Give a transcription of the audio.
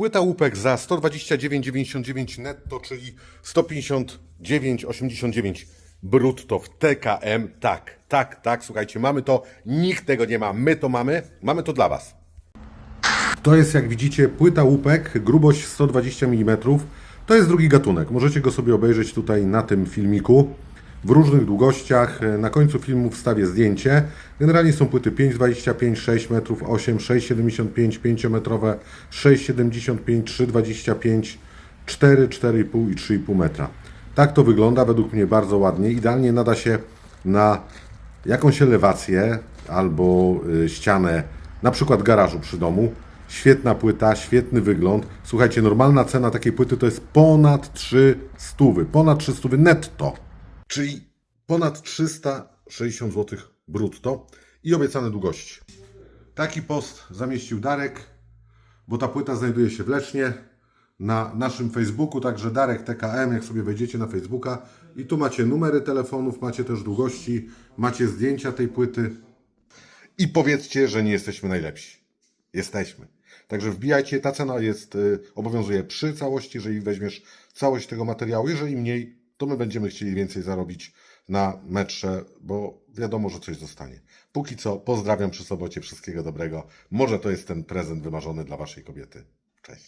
Płyta łupek za 129,99 netto, czyli 159,89 brutto w TKM. Tak, tak, tak, słuchajcie, mamy to, nikt tego nie ma, my to mamy, mamy to dla Was. To jest, jak widzicie, płyta łupek, grubość 120 mm. To jest drugi gatunek. Możecie go sobie obejrzeć tutaj na tym filmiku w różnych długościach. Na końcu filmu wstawię zdjęcie. Generalnie są płyty 5,25, 6 metrów, 8, 6,75, 5-metrowe, 6,75, 3,25, 4, 4,5 i 3,5 metra. Tak to wygląda według mnie bardzo ładnie. Idealnie nada się na jakąś elewację albo y, ścianę, na przykład garażu przy domu. Świetna płyta, świetny wygląd. Słuchajcie, normalna cena takiej płyty to jest ponad 3 stówy, ponad 3 stówy netto. Czyli ponad 360 zł brutto i obiecane długości. Taki post zamieścił Darek, bo ta płyta znajduje się w na naszym Facebooku, także Darek TKM, jak sobie wejdziecie na Facebooka i tu macie numery telefonów, macie też długości, macie zdjęcia tej płyty i powiedzcie, że nie jesteśmy najlepsi. Jesteśmy. Także wbijajcie, ta cena jest, y, obowiązuje przy całości, jeżeli weźmiesz całość tego materiału, jeżeli mniej, to my będziemy chcieli więcej zarobić na metrze, bo wiadomo, że coś zostanie. Póki co, pozdrawiam przy sobocie, wszystkiego dobrego. Może to jest ten prezent wymarzony dla Waszej kobiety. Cześć.